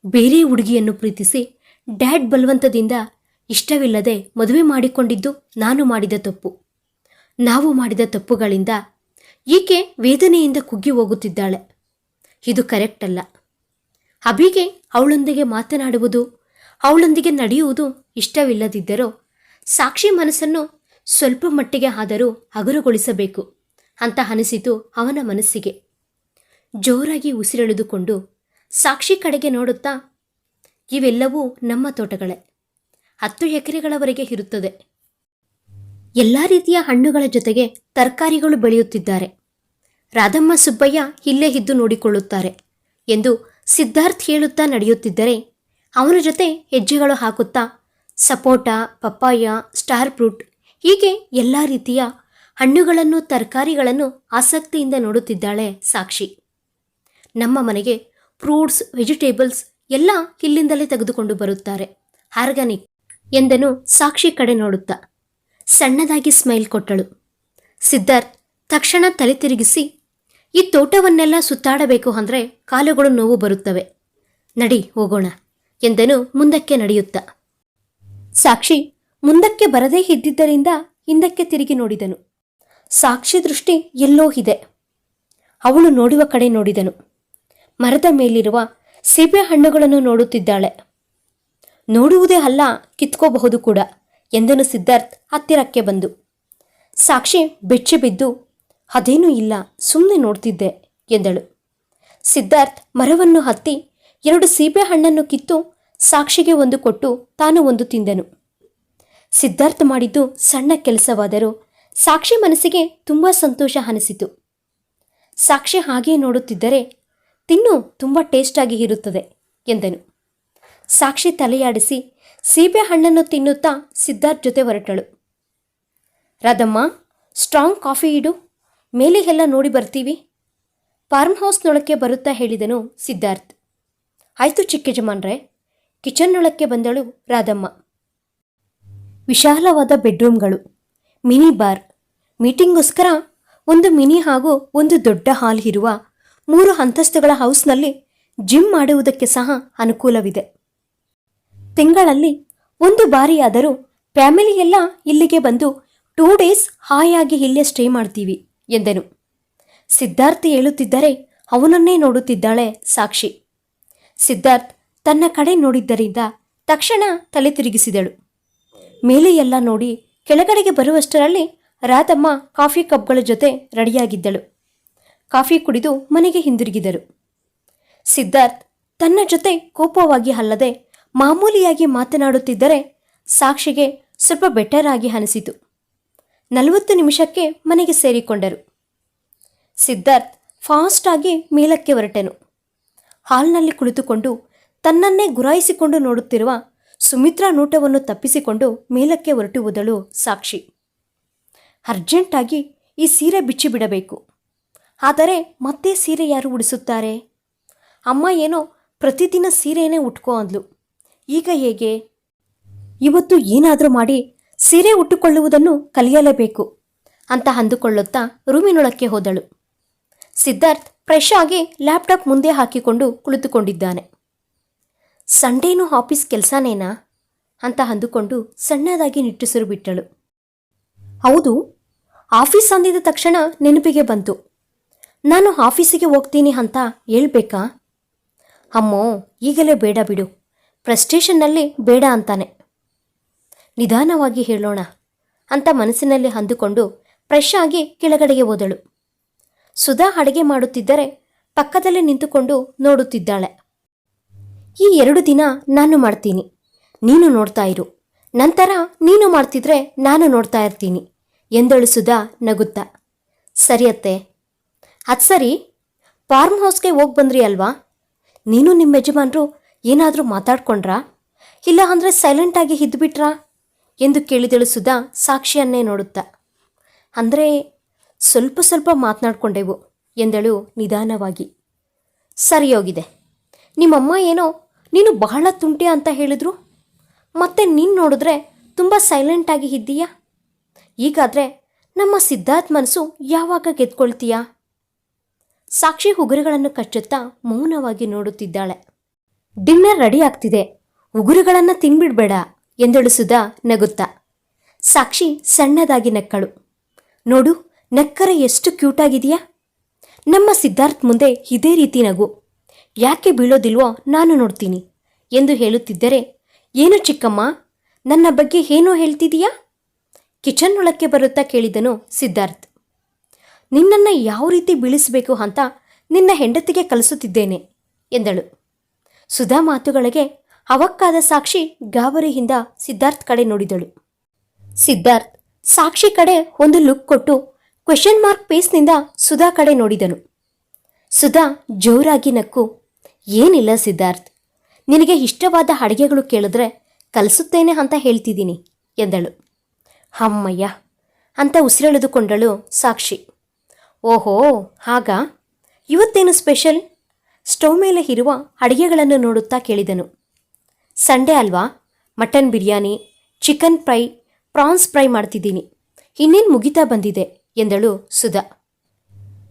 ಬೇರೆ ಹುಡುಗಿಯನ್ನು ಪ್ರೀತಿಸಿ ಡ್ಯಾಡ್ ಬಲವಂತದಿಂದ ಇಷ್ಟವಿಲ್ಲದೆ ಮದುವೆ ಮಾಡಿಕೊಂಡಿದ್ದು ನಾನು ಮಾಡಿದ ತಪ್ಪು. ನಾವು ಮಾಡಿದ ತಪ್ಪುಗಳಿಂದ ಈಕೆ ವೇದನೆಯಿಂದ ಕುಗ್ಗಿ ಹೋಗುತ್ತಿದ್ದಾಳೆ. ಇದು ಕರೆಕ್ಟ್ ಅಲ್ಲ. ಅಭಿಗೆ ಅವಳೊಂದಿಗೆ ಮಾತನಾಡುವುದು, ಅವಳೊಂದಿಗೆ ನಡೆಯುವುದು ಇಷ್ಟವಿಲ್ಲದಿದ್ದರೂ ಸಾಕ್ಷಿ ಮನಸ್ಸನ್ನು ಸ್ವಲ್ಪ ಮಟ್ಟಿಗೆ ಆದರೂ ಹಗುರುಗೊಳಿಸಬೇಕು ಅಂತ ಅನಿಸಿತು ಅವನ ಮನಸ್ಸಿಗೆ. ಜೋರಾಗಿ ಉಸಿರೆಳೆದುಕೊಂಡು ಸಾಕ್ಷಿ ಕಡೆಗೆ ನೋಡುತ್ತಾ, ಇವೆಲ್ಲವೂ ನಮ್ಮ ತೋಟಗಳೇ. ಹತ್ತು ಎಕರೆಗಳವರೆಗೆ ಇರುತ್ತದೆ. ಎಲ್ಲ ರೀತಿಯ ಹಣ್ಣುಗಳ ಜೊತೆಗೆ ತರಕಾರಿಗಳು ಬೆಳೆಯುತ್ತಿದ್ದಾರೆ. ರಾಧಮ್ಮ ಸುಬ್ಬಯ್ಯ ಇಲ್ಲೇ ಇದ್ದು ನೋಡಿಕೊಳ್ಳುತ್ತಾರೆ ಎಂದು ಸಿದ್ಧಾರ್ಥ್ ಹೇಳುತ್ತಾ ನಡೆಯುತ್ತಿದ್ದರೆ ಅವನ ಜೊತೆ ಹೆಜ್ಜೆಗಳು ಹಾಕುತ್ತಾ ಸಪೋಟ, ಪಪ್ಪಾಯ, ಸ್ಟಾರ್ ಫ್ರೂಟ್ ಹೀಗೆ ಎಲ್ಲ ರೀತಿಯ ಹಣ್ಣುಗಳನ್ನು, ತರಕಾರಿಗಳನ್ನು ಆಸಕ್ತಿಯಿಂದ ನೋಡುತ್ತಿದ್ದಾಳೆ ಸಾಕ್ಷಿ. ನಮ್ಮ ಮನೆಗೆ ಫ್ರೂಟ್ಸ್, ವೆಜಿಟೇಬಲ್ಸ್ ಎಲ್ಲ ಇಲ್ಲಿಂದಲೇ ತೆಗೆದುಕೊಂಡು ಬರುತ್ತಾರೆ. ಆರ್ಗಾನಿಕ್ ಎಂದನು ಸಾಕ್ಷಿ ಕಡೆ ನೋಡುತ್ತಾ. ಸಣ್ಣದಾಗಿ ಸ್ಮೈಲ್ ಕೊಟ್ಟಳು. ಸಿದ್ಧಾರ್ಥ್ ತಕ್ಷಣ ತಲೆ ತಿರುಗಿಸಿ, ಈ ತೋಟವನ್ನೆಲ್ಲ ಸುತ್ತಾಡಬೇಕು ಅಂದರೆ ಕಾಲುಗಳು ನೋವು ಬರುತ್ತವೆ. ನಡಿ ಹೋಗೋಣ, ಎಂದನು ಮುಂದಕ್ಕೆ ನಡೆಯುತ್ತಾ. ಸಾಕ್ಷಿ ಮುಂದಕ್ಕೆ ಬರದೇ ಇದ್ದಿದ್ದರಿಂದ ಹಿಂದಕ್ಕೆ ತಿರುಗಿ ನೋಡಿದನು. ಸಾಕ್ಷಿ ದೃಷ್ಟಿ ಎಲ್ಲೋ ಇದೆ. ಅವಳು ನೋಡುವ ಕಡೆ ನೋಡಿದನು. ಮರದ ಮೇಲಿರುವ ಸೀಬೆ ಹಣ್ಣುಗಳನ್ನು ನೋಡುತ್ತಿದ್ದಾಳೆ. ನೋಡುವುದೇ ಅಲ್ಲ, ಕಿತ್ಕೋಬಹುದು ಕೂಡ. ಎಂದನು ಸಿದ್ಧಾರ್ಥ್ ಹತ್ತಿರಕ್ಕೆ ಬಂದು. ಸಾಕ್ಷಿ ಬೆಚ್ಚಿ ಬಿದ್ದು, ಅದೇನೂ ಇಲ್ಲ ಸುಮ್ಮನೆ ನೋಡ್ತಿದ್ದೆ, ಎಂದಳು. ಸಿದ್ಧಾರ್ಥ್ ಮರವನ್ನು ಹತ್ತಿ ಎರಡು ಸೀಬೆ ಹಣ್ಣನ್ನು ಕಿತ್ತು ಸಾಕ್ಷಿಗೆ ಒಂದು ಕೊಟ್ಟು ತಾನು ಒಂದು ತಿಂದನು. ಸಿದ್ಧಾರ್ಥ್ ಮಾಡಿದ್ದು ಸಣ್ಣ ಕೆಲಸವಾದರೂ ಸಾಕ್ಷಿ ಮನಸ್ಸಿಗೆ ತುಂಬ ಸಂತೋಷ ಅನಿಸಿತು. ಸಾಕ್ಷಿ ಹಾಗೆ ನೋಡುತ್ತಿದ್ದರೆ ತಿನ್ನು ತುಂಬ ಟೇಸ್ಟಾಗಿ ಇರುತ್ತದೆ, ಎಂದನು. ಸಾಕ್ಷಿ ತಲೆಯಾಡಿಸಿ ಸೀಬೆ ಹಣ್ಣನ್ನು ತಿನ್ನುತ್ತಾ ಸಿದ್ಧಾರ್ಥ್ ಜೊತೆ ಹೊರಟಳು. ರಾಧಮ್ಮ, ಸ್ಟ್ರಾಂಗ್ ಕಾಫಿ ಇಡು. ಮೇಲೆ ಎಲ್ಲ ನೋಡಿ ಬರ್ತೀವಿ. ಫಾರ್ಮ್ ಹೌಸ್ನೊಳಕ್ಕೆ ಬರುತ್ತಾ ಹೇಳಿದನು ಸಿದ್ಧಾರ್ಥ್. ಆಯಿತು ಚಿಕ್ಕ ಯಜಮಾನ್ರೆ. ಕಿಚನ್ನೊಳಕ್ಕೆ ಬಂದಳು ರಾಧಮ್ಮ. ವಿಶಾಲವಾದ ಬೆಡ್ರೂಮ್ಗಳು, ಮಿನಿ ಬಾರ್. ಮೀಟಿಂಗ್ಗೋಸ್ಕರ ಒಂದು ಮಿನಿ ಹಾಗೂ ಒಂದು ದೊಡ್ಡ ಹಾಲ್ ಇರುವ ಮೂರು ಅಂತಸ್ತುಗಳ ಹೌಸ್ನಲ್ಲಿ ಜಿಮ್ ಮಾಡುವುದಕ್ಕೆ ಸಹ ಅನುಕೂಲವಿದೆ. ತಿಂಗಳಲ್ಲಿ ಒಂದು ಬಾರಿಯಾದರೂ ಫ್ಯಾಮಿಲಿ ಎಲ್ಲ ಇಲ್ಲಿಗೆ ಬಂದು ಟೂ ಡೇಸ್ ಹಾಯಾಗಿ ಇಲ್ಲೇ ಸ್ಟೇ ಮಾಡ್ತೀವಿ ಎಂದನು. ಸಿದ್ಧಾರ್ಥ್ ಹೇಳುತ್ತಿದ್ದರೆ ಅವನನ್ನೇ ನೋಡುತ್ತಿದ್ದಾಳೆ ಸಾಕ್ಷಿ. ಸಿದ್ಧಾರ್ಥ್ ತನ್ನ ಕಡೆ ನೋಡಿದ್ದರಿಂದ ತಕ್ಷಣ ತಲೆ ತಿರುಗಿಸಿದಳು. ಮೇಲೆ ಎಲ್ಲ ನೋಡಿ ಕೆಳಗಡೆಗೆ ಬರುವಷ್ಟರಲ್ಲಿ ರಾಧಮ್ಮ ಕಾಫಿ ಕಪ್ಗಳ ಜೊತೆ ರೆಡಿಯಾಗಿದ್ದಳು. ಕಾಫಿ ಕುಡಿದು ಮನೆಗೆ ಹಿಂದಿರುಗಿದರು. ಸಿದ್ಧಾರ್ಥ್ ತನ್ನ ಜೊತೆ ಕೋಪವಾಗಿ ಅಲ್ಲದೆ ಮಾಮೂಲಿಯಾಗಿ ಮಾತನಾಡುತ್ತಿದ್ದರೆ ಸಾಕ್ಷಿಗೆ ಸ್ವಲ್ಪ ಬೆಟರ್ ಆಗಿ ಅನಿಸಿತು. ನಲವತ್ತು ನಿಮಿಷಕ್ಕೆ ಮನೆಗೆ ಸೇರಿಕೊಂಡರು. ಸಿದ್ಧಾರ್ಥ್ ಫಾಸ್ಟಾಗಿ ಮೇಲಕ್ಕೆ ಹೊರಟನು. ಹಾಲ್ನಲ್ಲಿ ಕುಳಿತುಕೊಂಡು ತನ್ನನ್ನೇ ಗುರಾಯಿಸಿಕೊಂಡು ನೋಡುತ್ತಿರುವ ಸುಮಿತ್ರಾ ನೋಟವನ್ನು ತಪ್ಪಿಸಿಕೊಂಡು ಮೇಲಕ್ಕೆ ಹೊರಟುವುದಳು ಸಾಕ್ಷಿ. ಅರ್ಜೆಂಟಾಗಿ ಈ ಸೀರೆ ಬಿಚ್ಚಿಬಿಡಬೇಕು. ಆದರೆ ಮತ್ತೆ ಸೀರೆ ಯಾರು ಉಡಿಸುತ್ತಾರೆ? ಅಮ್ಮ ಏನೋ ಪ್ರತಿದಿನ ಸೀರೆಯೇ ಉಟ್ಕೋ ಅಂದ್ಲು. ಈಗ ಹೇಗೆ? ಇವತ್ತು ಏನಾದರೂ ಮಾಡಿ ಸೀರೆ ಉಟ್ಟುಕೊಳ್ಳುವುದನ್ನು ಕಲಿಯಲೇಬೇಕು ಅಂತ ಅಂದುಕೊಳ್ಳುತ್ತಾ ರೂಮಿನೊಳಕ್ಕೆ ಹೋದಳು. ಸಿದ್ಧಾರ್ಥ್ ಫ್ರೆಶ್ ಆಗಿ ಲ್ಯಾಪ್ಟಾಪ್ ಮುಂದೆ ಹಾಕಿಕೊಂಡು ಕುಳಿತುಕೊಂಡಿದ್ದಾನೆ. ಸಂಡೇನೂ ಆಫೀಸ್ ಕೆಲಸನೇನಾ? ಅಂತ ಅಂದುಕೊಂಡು ಸಣ್ಣದಾಗಿ ನಿಟ್ಟುಸಿರು ಬಿಟ್ಟಳು. ಹೌದು ಆಫೀಸ್ ಅಂದಿದ ತಕ್ಷಣ ನೆನಪಿಗೆ ಬಂತು. ನಾನು ಆಫೀಸಿಗೆ ಹೋಗ್ತೀನಿ ಅಂತ ಹೇಳ್ಬೇಕಾ? ಅಮ್ಮೋ, ಈಗಲೇ ಬೇಡ ಬಿಡು. ಪ್ರೆಸ್ಟೇಷನ್ನಲ್ಲಿ ಬೇಡ ಅಂತಾನೆ. ನಿಧಾನವಾಗಿ ಹೇಳೋಣ ಅಂತ ಮನಸ್ಸಿನಲ್ಲಿ ಅಂದುಕೊಂಡು ಫ್ರೆಶ್ ಆಗಿ ಕೆಳಗಡೆಗೆ ಹೋದಳು. ಸುಧಾ ಅಡುಗೆ ಮಾಡುತ್ತಿದ್ದರೆ ಪಕ್ಕದಲ್ಲಿ ನಿಂತುಕೊಂಡು ನೋಡುತ್ತಿದ್ದಾಳೆ. ಈ ಎರಡು ದಿನ ನಾನು ಮಾಡ್ತೀನಿ. ನೀನು ನೋಡ್ತಾ ಇರು. ನಂತರ ನೀನು ಮಾಡ್ತಿದ್ರೆ ನಾನು ನೋಡ್ತಾ ಇರ್ತೀನಿ ಎಂದಳು ಸುಧಾ ನಗುತ್ತಾ. ಸರಿಯತ್ತೆ ಅದು ಸರಿ. ಫಾರ್ಮ್ ಹೌಸ್ಗೆ ಹೋಗಿ ಬಂದ್ರಿ ಅಲ್ವಾ? ನೀನು ನಿಮ್ಮ ಯಜಮಾನ್ರು ಏನಾದರೂ ಮಾತಾಡ್ಕೊಂಡ್ರಾ? ಇಲ್ಲ ಅಂದರೆ ಸೈಲೆಂಟಾಗಿ ಇದ್ದುಬಿಟ್ರಾ ಎಂದು ಕೇಳಿದಳು ಸುಧಾ ಸಾಕ್ಷಿಯನ್ನೇ ನೋಡುತ್ತಾ. ಅಂದರೆ ಸ್ವಲ್ಪ ಸ್ವಲ್ಪ ಮಾತನಾಡ್ಕೊಂಡೆವು ಎಂದಳು ನಿಧಾನವಾಗಿ. ಸರಿ ಹೋಗಿದೆ. ನಿಮ್ಮಮ್ಮ ಏನೋ, ನೀನು ಬಹಳ ತುಂಟಿ ಅಂತ ಹೇಳಿದ್ರು? ಮತ್ತೆ ನೀನು ನೋಡಿದ್ರೆ ತುಂಬ ಸೈಲೆಂಟಾಗಿ ಇದ್ದೀಯಾ ಈಗಾದರೆ ನಮ್ಮ ಸಿದ್ಧಾರ್ಥ್ ಮನಸ್ಸು ಯಾವಾಗ ಗೆದ್ಕೊಳ್ತೀಯಾ? ಸಾಕ್ಷಿ ಉಗುರುಗಳನ್ನು ಕಚ್ಚುತ್ತಾ ಮೌನವಾಗಿ ನೋಡುತ್ತಿದ್ದಾಳೆ. ಡಿನ್ನರ್ ರೆಡಿ ಆಗ್ತಿದೆ. ಉಗುರುಗಳನ್ನು ತಿನ್ಬಿಡ್ಬೇಡ ಎಂದಳು ಸುಧಾ ನಗುತ್ತಾ. ಸಾಕ್ಷಿ ಸಣ್ಣದಾಗಿ ನಕ್ಕಳು. ನೋಡು, ನಕ್ಕರೆ ಎಷ್ಟು ಕ್ಯೂಟಾಗಿದೆಯಾ ನಮ್ಮ ಸಿದ್ಧಾರ್ಥ್ ಮುಂದೆ ಇದೇ ರೀತಿ ನಗು. ಯಾಕೆ ಬೀಳೋದಿಲ್ವೋ ನಾನು ನೋಡ್ತೀನಿ ಎಂದು ಹೇಳುತ್ತಿದ್ದರೆ, ಏನು ಚಿಕ್ಕಮ್ಮ, ನನ್ನ ಬಗ್ಗೆ ಏನೋ ಹೇಳ್ತಿದೀಯಾ? ಕಿಚನ್ ಒಳಕ್ಕೆ ಬರುತ್ತಾ ಕೇಳಿದನು ಸಿದ್ಧಾರ್ಥ್. ನಿನ್ನನ್ನು ಯಾವ ರೀತಿ ಬೀಳಿಸಬೇಕು ಅಂತ ನಿನ್ನ ಹೆಂಡತಿಗೆ ಕಲಿಸುತ್ತಿದ್ದೇನೆ ಎಂದಳು. ಸುಧಾ ಮಾತುಗಳಿಗೆ ಅವಕ್ಕಾದ ಸಾಕ್ಷಿ ಗಾಬರಿಯಿಂದ ಸಿದ್ಧಾರ್ಥ್ ಕಡೆ ನೋಡಿದಳು. ಸಿದ್ಧಾರ್ಥ್ ಸಾಕ್ಷಿ ಕಡೆ ಒಂದು ಲುಕ್ ಕೊಟ್ಟು ಕ್ವೆಶನ್ ಮಾರ್ಕ್ ಪೇಸ್ನಿಂದ ಸುಧಾ ಕಡೆ ನೋಡಿದನು. ಸುಧಾ ಜೋರಾಗಿ ನಕ್ಕು, ಏನಿಲ್ಲ ಸಿದ್ಧಾರ್ಥ್, ನಿನಗೆ ಇಷ್ಟವಾದ ಅಡುಗೆಗಳು ಕೇಳಿದ್ರೆ ಕಲಿಸುತ್ತೇನೆ ಅಂತ ಹೇಳ್ತಿದ್ದೀನಿ ಎಂದಳು. ಅಮ್ಮಯ್ಯ, ಅಂತ ಉಸಿರೆಳೆದುಕೊಂಡಳು ಸಾಕ್ಷಿ. ಓಹೋ, ಹಾಗಾ? ಇವತ್ತೇನು ಸ್ಪೆಷಲ್ ಸ್ಟವ್ ಮೇಲೆ ಇರುವ ಅಡಿಗೆಗಳನ್ನು ನೋಡುತ್ತಾ ಕೇಳಿದನು. ಸಂಡೇ ಅಲ್ವಾ? Mutton biryani, chicken fry, prawns fry ಮಾಡ್ತಿದ್ದೀನಿ. ಇನ್ನೇನು ಮುಗಿತಾ ಬಂದಿದೆ? ಎಂದಳು ಸುಧಾ.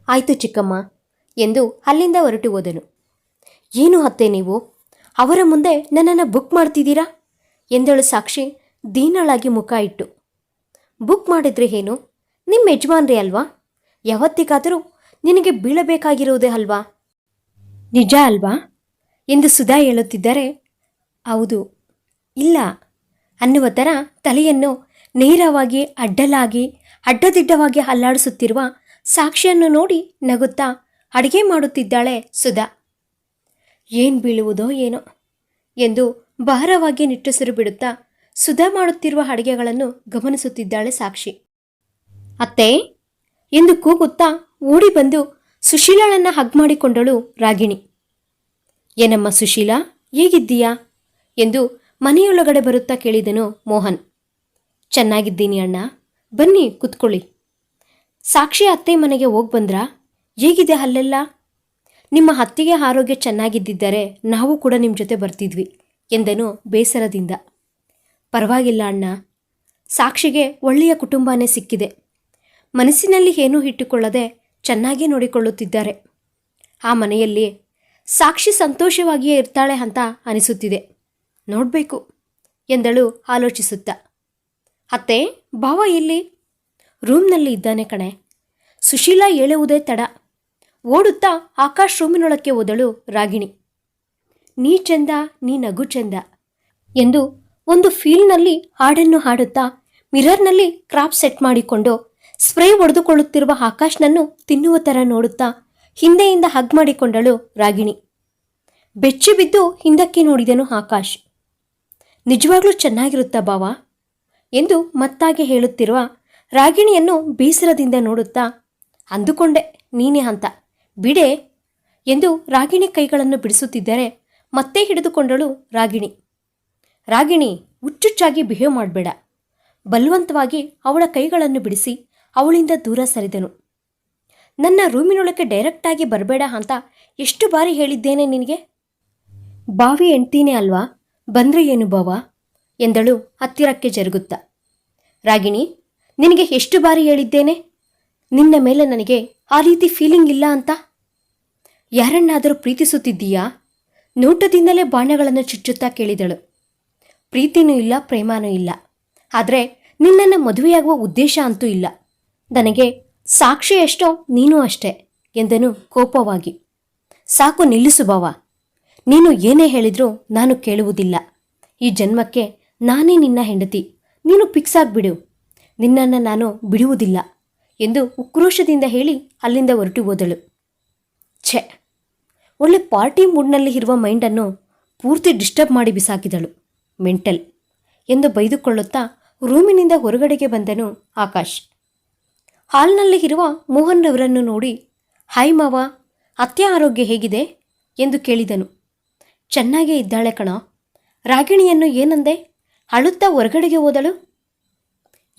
ಆಯಿತು ಚಿಕ್ಕಮ್ಮ ಎಂದು ಅಲ್ಲಿಂದ ಹೊರಟು ಹೋದನು. ಏನು ಅತ್ತೆ ನೀವು? ಅವರ ಮುಂದೆ ನನ್ನನ್ನು ಬುಕ್ ಮಾಡ್ತಿದ್ದೀರಾ? ಎಂದಳು ಸಾಕ್ಷಿ ದೀನಳಾಗಿ ಮುಖ ಇಟ್ಟು. ಬುಕ್ ಮಾಡಿದ್ರೆ ಏನು? ನಿಮ್ಮ ಯಜಮಾನ್ರಿ ಅಲ್ವಾ? ಯಾವತ್ತಿಗಾದರೂ ನಿನಗೆ ಬೀಳಬೇಕಾಗಿರುವುದೇ ಅಲ್ವಾ? ನಿಜ ಅಲ್ವಾ? ಎಂದು ಸುಧಾ ಹೇಳುತ್ತಿದ್ದರೆ, ಹೌದು. ಇಲ್ಲ. ಅನ್ನುವ ಥರ ತಲೆಯನ್ನು ನೇರವಾಗಿ ಅಡ್ಡಲಾಗಿ, ಅಡ್ಡದಿಡ್ಡವಾಗಿ ಅಲ್ಲಾಡಿಸುತ್ತಿರುವ ಸಾಕ್ಷಿಯನ್ನು ನೋಡಿ ನಗುತ್ತಾ ಅಡುಗೆ ಮಾಡುತ್ತಿದ್ದಾಳೆ ಸುಧಾ. ಏನು ಬೀಳುವುದೋ ಏನೋ ಎಂದು ಭಾರವಾಗಿ ನಿಟ್ಟುಸಿರು ಬಿಡುತ್ತಾ ಸುಧಾ ಮಾಡುತ್ತಿರುವ ಅಡುಗೆಗಳನ್ನು ಗಮನಿಸುತ್ತಿದ್ದಾಳೆ ಸಾಕ್ಷಿ. ಅತ್ತೆ, ಎಂದು ಕೂಗುತ್ತಾ ಓಡಿ ಬಂದು ಸುಶೀಲಾಳನ್ನ ಹಗ್ ಮಾಡಿಕೊಂಡಳು ರಾಗಿಣಿ. ಏನಮ್ಮ ಸುಶೀಲಾ, ಹೇಗಿದ್ದೀಯಾ? ಎಂದು ಮನೆಯೊಳಗಡೆ ಬರುತ್ತಾ ಕೇಳಿದನು ಮೋಹನ್. ಚೆನ್ನಾಗಿದ್ದೀನಿ ಅಣ್ಣ, ಬನ್ನಿ ಕುತ್ಕೊಳ್ಳಿ. ಸಾಕ್ಷಿ ಅತ್ತೆ ಮನೆಗೆ ಹೋಗಿ ಬಂದ್ರಾ? ಹೇಗಿದೆ ಅಲ್ಲೆಲ್ಲ? ನಿಮ್ಮ ಅತ್ತಿಗೆ ಆರೋಗ್ಯ ಚೆನ್ನಾಗಿದ್ದಿದ್ದರೆ ನಾವು ಕೂಡ ನಿಮ್ಮ ಜೊತೆ ಬರ್ತಿದ್ವಿ, ಎಂದನು ಬೇಸರದಿಂದ. ಪರವಾಗಿಲ್ಲ ಅಣ್ಣ, ಸಾಕ್ಷಿಗೆ ಒಳ್ಳೆಯ ಕುಟುಂಬನೇ ಸಿಕ್ಕಿದೆ. ಮನಸ್ಸಿನಲ್ಲಿ ಏನೂ ಇಟ್ಟುಕೊಳ್ಳದೆ ಚೆನ್ನಾಗಿ ನೋಡಿಕೊಳ್ಳುತ್ತಿದ್ದಾರೆ. ಆ ಮನೆಯಲ್ಲಿ ಸಾಕ್ಷಿ ಸಂತೋಷವಾಗಿಯೇ ಇರ್ತಾಳೆ ಅಂತ ಅನಿಸುತ್ತಿದೆ. ನೋಡಬೇಕು, ಎಂದಳು ಆಲೋಚಿಸುತ್ತಾ. ಅತ್ತೆ, ಭಾವ ಇಲ್ಲಿ ರೂಮ್ನಲ್ಲಿ ಇದ್ದಾನೆ ಕಣೆ. ಸುಶೀಲಾ ಹೇಳುವುದೇ ತಡ. ಓಡುತ್ತಾ ಆಕಾಶ್ ರೂಮಿನೊಳಕ್ಕೆ ಹೋದಳು ರಾಗಿಣಿ. ನೀ ಚೆಂದ, ನೀ ನಗು ಚೆಂದ, ಎಂದು ಒಂದು ಫೀಲ್ನಲ್ಲಿ ಹಾಡನ್ನು ಹಾಡುತ್ತಾ ಮಿರರ್ನಲ್ಲಿ ಕ್ರಾಪ್ ಸೆಟ್ ಮಾಡಿಕೊಂಡು ಸ್ಪ್ರೇ ಒಡೆದುಕೊಳ್ಳುತ್ತಿರುವ ಆಕಾಶ್ನನ್ನು ತಿನ್ನುವ ಥರ ನೋಡುತ್ತಾ ಹಿಂದೆಯಿಂದ ಹಗ್ ಮಾಡಿಕೊಂಡಳು ರಾಗಿಣಿ. ಬೆಚ್ಚಿ ಬಿದ್ದು ಹಿಂದಕ್ಕೆ ನೋಡಿದನು ಆಕಾಶ್. ನಿಜವಾಗ್ಲೂ ಚೆನ್ನಾಗಿರುತ್ತಾ ಬಾವ? ಎಂದು ಮತ್ತಾಗಿ ಹೇಳುತ್ತಿರುವ ರಾಗಿಣಿಯನ್ನು ಬೇಸರದಿಂದ ನೋಡುತ್ತಾ, ಅಂದುಕೊಂಡೆ, ನೀನೇ ಅಂತ. ಬಿಡೆ ಎಂದು ರಾಗಿಣಿ ಕೈಗಳನ್ನು ಬಿಡಿಸುತ್ತಿದ್ದರೆ ಮತ್ತೆ ಹಿಡಿದುಕೊಂಡಳು ರಾಗಿಣಿ. ರಾಗಿಣಿ ಹುಚ್ಚುಚ್ಚಾಗಿ ಬಿಹೇವ್ ಮಾಡಬೇಡ. ಬಲವಂತವಾಗಿ ಅವಳ ಕೈಗಳನ್ನು ಬಿಡಿಸಿ ಅವಳಿಂದ ದೂರ ಸರಿದನು. ನನ್ನ ರೂಮಿನೊಳಕ್ಕೆ ಡೈರೆಕ್ಟಾಗಿ ಬರಬೇಡ ಅಂತ ಎಷ್ಟು ಬಾರಿ ಹೇಳಿದ್ದೇನೆ ನಿನಗೆ? ಬಾವಿ ಎಣ್ತೀನಿ ಅಲ್ವಾ? ಬಂದ್ರೆ ಏನು ಬಾವ? ಎಂದಳು ಹತ್ತಿರಕ್ಕೆ ಜರುಗುತ್ತ. ರಾಗಿಣಿ, ನಿನಗೆ ಎಷ್ಟು ಬಾರಿ ಹೇಳಿದ್ದೇನೆ? ನಿನ್ನ ಮೇಲೆ ನನಗೆ ಆ ರೀತಿ ಫೀಲಿಂಗ್ ಇಲ್ಲ ಅಂತ? ಯಾರನ್ನಾದರೂ ಪ್ರೀತಿಸುತ್ತಿದ್ದೀಯಾ? ನೋಟದಿಂದಲೇ ಬಾಣಗಳನ್ನು ಚುಚ್ಚುತ್ತಾ ಕೇಳಿದಳು. ಪ್ರೀತಿನೂ ಇಲ್ಲ, ಪ್ರೇಮನೂ ಇಲ್ಲ. ಆದರೆ ನಿನ್ನನ್ನು ಮದುವೆಯಾಗುವ ಉದ್ದೇಶ ಅಂತೂ ಇಲ್ಲ. ನನಗೆ ಸಾಕ್ಷಿ ಎಷ್ಟೋ ನೀನು ಅಷ್ಟೇ ಎಂದನು ಕೋಪವಾಗಿ. ಸಾಕು ನಿಲ್ಲಿಸು ಬಾವ. ನೀನು ಏನೇ ಹೇಳಿದ್ರೂ ನಾನು ಕೇಳುವುದಿಲ್ಲ. ಈ ಜನ್ಮಕ್ಕೆ ನಾನೇ ನಿನ್ನ ಹೆಂಡತಿ. ನೀನು ಫಿಕ್ಸ್ ಆಗಿಬಿಡು ನಿನ್ನನ್ನು ನಾನು ಬಿಡುವುದಿಲ್ಲ ಎಂದು ಉಕ್ರೋಶದಿಂದ ಹೇಳಿ ಅಲ್ಲಿಂದ ಹೊರಟು ಹೋದಳು. ಛೆ! ಒಳ್ಳೆ ಪಾರ್ಟಿ ಮೂಡ್ನಲ್ಲಿ ಇರುವ ಮೈಂಡನ್ನು ಪೂರ್ತಿ ಡಿಸ್ಟರ್ಬ್ ಮಾಡಿ ಬಿಸಾಕಿದಳು. ಮೆಂಟಲ್ ಎಂದು ಬೈದುಕೊಳ್ಳುತ್ತಾ ರೂಮಿನಿಂದ ಹೊರಗಡೆಗೆ ಬಂದನು ಆಕಾಶ್. ಹಾಲ್ನಲ್ಲಿ ಇರುವ ಮೋಹನ್ ರವರನ್ನು ನೋಡಿ ಹಾಯ್ ಮಾವ ಅತ್ತೆ ಆರೋಗ್ಯ ಹೇಗಿದೆ? ಎಂದು ಕೇಳಿದನು. ಚೆನ್ನಾಗೇ ಇದ್ದಾಳೆ ಕಣ. ರಾಗಿಣಿಯನ್ನು ಏನಂದೆ? ಅಳುತ್ತಾ ಹೊರಗಡೆಗೆ ಹೋದಳು?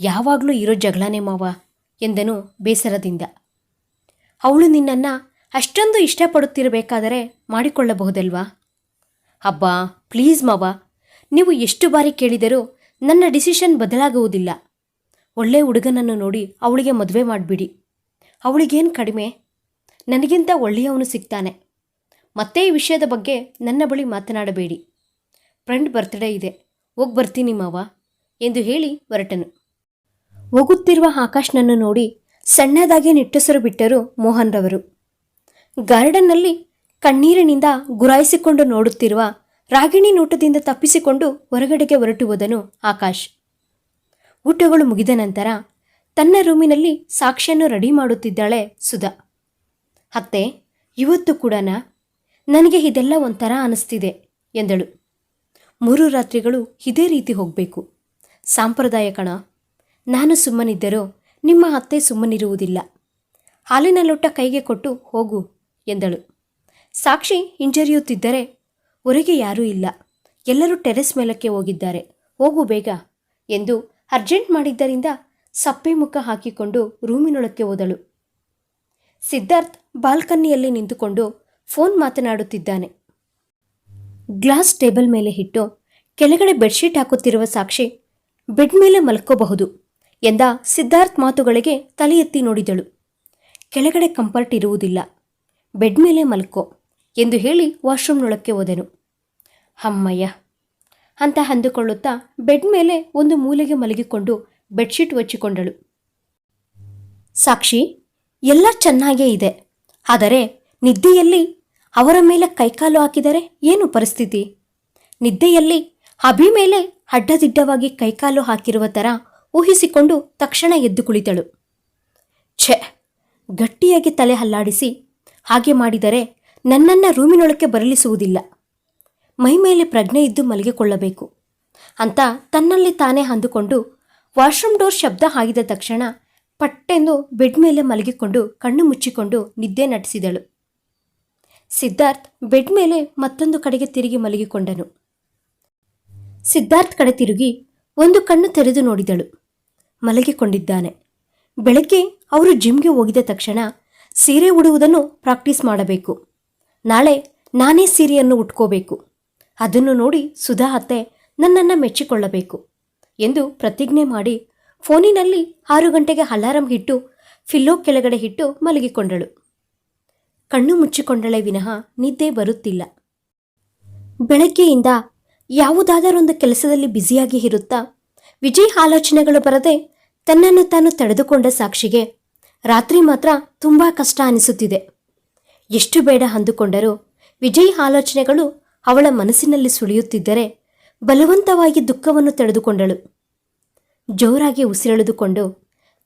ಯಾವಾಗಲೂ ಇರೋ ಜಗಳನೇ ಮಾವ, ಎಂದನು ಬೇಸರದಿಂದ. ಅವಳು ನಿನ್ನನ್ನು ಅಷ್ಟೊಂದು ಇಷ್ಟಪಡುತ್ತಿರಬೇಕಾದರೆ ಮಾಡಿಕೊಳ್ಳಬಹುದಲ್ವಾ? ಅಬ್ಬಾ, ಪ್ಲೀಸ್ ಮಾವ, ನೀವು ಎಷ್ಟು ಬಾರಿ ಕೇಳಿದರೂ ನನ್ನ ಡಿಸಿಷನ್ ಬದಲಾಗುವುದಿಲ್ಲ. ಒಳ್ಳೆ ಹುಡುಗನನ್ನು ನೋಡಿ ಅವಳಿಗೆ ಮದುವೆ ಮಾಡಿಬಿಡಿ. ಅವಳಿಗೇನು ಕಡಿಮೆ? ನನಗಿಂತ ಒಳ್ಳೆಯವನು ಸಿಗ್ತಾನೆ. ಮತ್ತೆ ಈ ವಿಷಯದ ಬಗ್ಗೆ ನನ್ನ ಬಳಿ ಮಾತನಾಡಬೇಡಿ. ಫ್ರೆಂಡ್ ಬರ್ತ್ಡೇ ಇದೆ. ಹೋಗಿ ಬರ್ತೀನಿ ಮಾವ, ಎಂದು ಹೇಳಿ ಹೊರಟನು. ಹೋಗುತ್ತಿರುವ ಆಕಾಶ್ನನ್ನು ನೋಡಿ ಸಣ್ಣದಾಗಿ ನಿಟ್ಟುಸರು ಬಿಟ್ಟರು ಮೋಹನ್ರವರು. ಗಾರ್ಡನ್ನಲ್ಲಿ ಕಣ್ಣೀರಿನಿಂದ ಗುರಾಯಿಸಿಕೊಂಡು ನೋಡುತ್ತಿರುವ ರಾಗಿಣಿ ನೋಟದಿಂದ ತಪ್ಪಿಸಿಕೊಂಡು ಹೊರಗಡೆಗೆ ಹೊರಟುವುದನು ಆಕಾಶ್. ಊಟಗಳು ಮುಗಿದ ನಂತರ ತನ್ನ ರೂಮಿನಲ್ಲಿ ಸಾಕ್ಷಿಯನ್ನು ರೆಡಿ ಮಾಡುತ್ತಿದ್ದಾಳೆ ಸುಧಾ. ಅತ್ತೆ, ಇವತ್ತು ಕೂಡ ನನಗೆ ಇದೆಲ್ಲ ಒಂಥರ ಅನಿಸ್ತಿದೆ, ಎಂದಳು. ಮೂರು ರಾತ್ರಿಗಳು ಇದೇ ರೀತಿ ಹೋಗಬೇಕು. ಸಾಂಪ್ರದಾಯ ಕಣ, ನಾನು ಸುಮ್ಮನಿದ್ದರೂ, ನಿಮ್ಮ ಅತ್ತೆ ಸುಮ್ಮನಿರುವುದಿಲ್ಲ. ಹಾಲಿನ ಲೋಟ ಕೈಗೆ ಕೊಟ್ಟು ಹೋಗು, ಎಂದಳು. ಸಾಕ್ಷಿ ಹಿಂಜರಿಯುತ್ತಿದ್ದರೆ ಹೊರಗೆ ಯಾರೂ ಇಲ್ಲ. ಎಲ್ಲರೂ ಟೆರೆಸ್ ಮೇಲಕ್ಕೆ ಹೋಗಿದ್ದಾರೆ. ಹೋಗು ಬೇಗ, ಎಂದು ಅರ್ಜೆಂಟ್ ಮಾಡಿದ್ದರಿಂದ ಸಪ್ಪೆ ಮುಖ ಹಾಕಿಕೊಂಡು ರೂಮಿನೊಳಕ್ಕೆ ಹೋದಳು. ಸಿದ್ಧಾರ್ಥ್ ಬಾಲ್ಕನಿಯಲ್ಲಿ ನಿಂತುಕೊಂಡು ಫೋನ್ ಮಾತನಾಡುತ್ತಿದ್ದಾನೆ. ಗ್ಲಾಸ್ ಟೇಬಲ್ ಮೇಲೆ ಇಟ್ಟು ಕೆಳಗಡೆ ಬೆಡ್ಶೀಟ್ ಹಾಕುತ್ತಿರುವ ಸಾಕ್ಷಿ ಬೆಡ್ ಮೇಲೆ ಮಲ್ಕೋಬಹುದು ಎಂದ ಸಿದ್ಧಾರ್ಥ್ ಮಾತುಗಳಿಗೆ ತಲೆ ಎತ್ತಿ ನೋಡಿದಳು. ಕೆಳಗಡೆ ಕಂಫರ್ಟ್ ಇರುವುದಿಲ್ಲ. ಬೆಡ್ ಮೇಲೆ ಮಲ್ಕೋ ಎಂದು ಹೇಳಿ ವಾಶ್ರೂಮ್ನೊಳಕ್ಕೆ ಹೋದೆನು. ಅಮ್ಮಯ್ಯ! ಅಂತ ಅಂದುಕೊಳ್ಳುತ್ತಾ ಬೆಡ್ ಮೇಲೆ ಒಂದು ಮೂಲೆಗೆ ಮಲಗಿಕೊಂಡು ಬೆಡ್ಶೀಟ್ ಒಚ್ಚಿಕೊಂಡಳು. ಸಾಕ್ಷಿ, ಎಲ್ಲ ಚೆನ್ನಾಗೇ ಇದೆ. ಆದರೆ ನಿದ್ದೆಯಲ್ಲಿ ಅವರ ಮೇಲೆ ಕೈಕಾಲು ಹಾಕಿದರೆ ಏನು ಪರಿಸ್ಥಿತಿ? ನಿದ್ದೆಯಲ್ಲಿ ಅಭಿ ಮೇಲೆ ಅಡ್ಡದಿಡ್ಡವಾಗಿ ಕೈಕಾಲು ಹಾಕಿರುವ ಥರ ಊಹಿಸಿಕೊಂಡು ತಕ್ಷಣ ಎದ್ದು ಕುಳಿತಳು. ಛೆ, ಗಟ್ಟಿಯಾಗಿ ತಲೆ ಹಲ್ಲಾಡಿಸಿ ಹಾಗೆ ಮಾಡಿದರೆ ನನ್ನನ್ನು ರೂಮಿನೊಳಕ್ಕೆ ಬರಲಿಸುವುದಿಲ್ಲ. ಮೈ ಮೇಲೆ ಪ್ರಜ್ಞೆ ಇದ್ದು ಮಲಗಿಕೊಳ್ಳಬೇಕು ಅಂತ ತನ್ನಲ್ಲಿ ತಾನೇ ಅಂದುಕೊಂಡು ವಾಶ್ರೂಮ್ ಡೋರ್ ಶಬ್ದ ಆಗಿದ ತಕ್ಷಣ ಪಟ್ಟೆಂದು ಬೆಡ್ ಮೇಲೆ ಮಲಗಿಕೊಂಡು ಕಣ್ಣು ಮುಚ್ಚಿಕೊಂಡು ನಿದ್ದೆ ನಟಿಸಿದಳು. ಸಿದ್ಧಾರ್ಥ್ ಬೆಡ್ ಮೇಲೆ ಮತ್ತೊಂದು ಕಡೆಗೆ ತಿರುಗಿ ಮಲಗಿಕೊಂಡನು. ಸಿದ್ಧಾರ್ಥ್ ಕಡೆ ತಿರುಗಿ ಒಂದು ಕಣ್ಣು ತೆರೆದು ನೋಡಿದಳು. ಮಲಗಿಕೊಂಡಿದ್ದಾನೆ. ಬೆಳಗ್ಗೆ ಅವರು ಜಿಮ್ಗೆ ಹೋಗಿದ ತಕ್ಷಣ ಸೀರೆ ಉಡುವುದನ್ನು ಪ್ರಾಕ್ಟೀಸ್ ಮಾಡಬೇಕು. ನಾಳೆ ನಾನೇ ಸೀರೆಯನ್ನು ಉಟ್ಕೋಬೇಕು. ಅದನ್ನು ನೋಡಿ ಸುಧಾ ಅತ್ತೆ ನನ್ನನ್ನು ಮೆಚ್ಚಿಕೊಳ್ಳಬೇಕು ಎಂದು ಪ್ರತಿಜ್ಞೆ ಮಾಡಿ ಫೋನಿನಲ್ಲಿ ಆರು ಗಂಟೆಗೆ ಅಲಾರಂ ಇಟ್ಟು ಫಿಲ್ಲೋ ಕೆಳಗಡೆ ಇಟ್ಟು ಮಲಗಿಕೊಂಡಳು. ಕಣ್ಣು ಮುಚ್ಚಿಕೊಂಡಳೆ ವಿನಃ ನಿದ್ದೆ ಬರುತ್ತಿಲ್ಲ. ಬೆಳಗ್ಗೆಯಿಂದ ಯಾವುದಾದರೊಂದು ಕೆಲಸದಲ್ಲಿ ಬ್ಯುಸಿಯಾಗಿ ಇರುತ್ತಾ ವಿಜಯ್ ಆಲೋಚನೆಗಳು ಬರದೆ ತನ್ನನ್ನು ತಾನು ತಡೆದುಕೊಂಡ ಸಾಕ್ಷಿಗೆ ರಾತ್ರಿ ಮಾತ್ರ ತುಂಬಾ ಕಷ್ಟ ಅನಿಸುತ್ತಿದೆ. ಎಷ್ಟು ಬೇಡ ಅಂದುಕೊಂಡರೂ ವಿಜಯ್ ಆಲೋಚನೆಗಳು ಅವಳ ಮನಸ್ಸಿನಲ್ಲಿ ಸುಳಿಯುತ್ತಿದ್ದರೆ ಬಲವಂತವಾಗಿ ದುಃಖವನ್ನು ತಡೆದುಕೊಂಡಳು. ಜೋರಾಗಿ ಉಸಿರೆಳೆದುಕೊಂಡು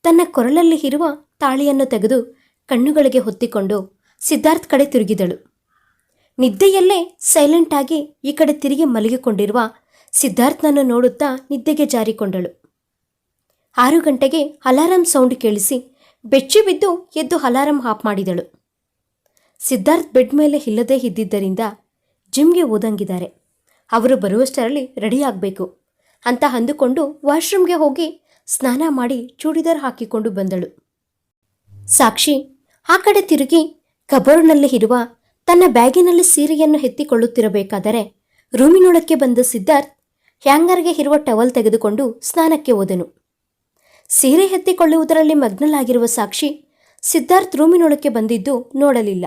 ತನ್ನ ಕೊರಳಲ್ಲಿ ಇರುವ ತಾಳಿಯನ್ನು ತೆಗೆದು ಕಣ್ಣುಗಳಿಗೆ ಹೊತ್ತಿಕೊಂಡು ಸಿದ್ಧಾರ್ಥ್ ಕಡೆ ತಿರುಗಿದಳು. ನಿದ್ದೆಯಲ್ಲೇ ಸೈಲೆಂಟ್ ಆಗಿ ಈ ಕಡೆ ತಿರುಗಿ ಮಲಗಿಕೊಂಡಿರುವ ಸಿದ್ಧಾರ್ಥನನ್ನು ನೋಡುತ್ತಾ ನಿದ್ದೆಗೆ ಜಾರಿಕೊಂಡಳು. ಆರು ಗಂಟೆಗೆ ಅಲಾರಂ ಸೌಂಡ್ ಕೇಳಿಸಿ ಬೆಚ್ಚಿ ಬಿದ್ದು ಎದ್ದು ಅಲಾರಂ ಆಫ್ ಮಾಡಿದಳು. ಸಿದ್ಧಾರ್ಥ್ ಬೆಡ್ ಮೇಲೆ ಇಲ್ಲದೇ ಇದ್ದಿದ್ದರಿಂದ ಜಿಮ್ಗೆ ಓದಂಗಿದ್ದಾರೆ. ಅವರು ಬರುವಷ್ಟರಲ್ಲಿ ರೆಡಿ ಆಗಬೇಕು. ಅಂತ ಅಂದುಕೊಂಡು ವಾಶ್ರೂಮ್ಗೆ ಹೋಗಿ ಸ್ನಾನ ಮಾಡಿ ಚೂಡಿದಾರ್ ಹಾಕಿಕೊಂಡು ಬಂದಳು. ಸಾಕ್ಷಿ, ಆ ಕಡೆ ತಿರುಗಿ ಕಬೋರ್ಡ್ನಲ್ಲಿ ಇರುವ ತನ್ನ ಬ್ಯಾಗಿನಲ್ಲಿ ಸೀರೆಯನ್ನು ಎತ್ತಿಕೊಳ್ಳುತ್ತಿರಬೇಕಾದರೆ ರೂಮಿನೊಳಕ್ಕೆ ಬಂದ ಸಿದ್ಧಾರ್ಥ್ ಹ್ಯಾಂಗರ್ಗೆ ಇರುವ ಟವಲ್ ತೆಗೆದುಕೊಂಡು ಸ್ನಾನಕ್ಕೆ ಹೋದನು. ಸೀರೆ ಎತ್ತಿಕೊಳ್ಳುವುದರಲ್ಲಿ ಮಗ್ನಲಾಗಿರುವ ಸಾಕ್ಷಿ ಸಿದ್ಧಾರ್ಥ್ ರೂಮಿನೊಳಕ್ಕೆ ಬಂದಿದ್ದು ನೋಡಲಿಲ್ಲ.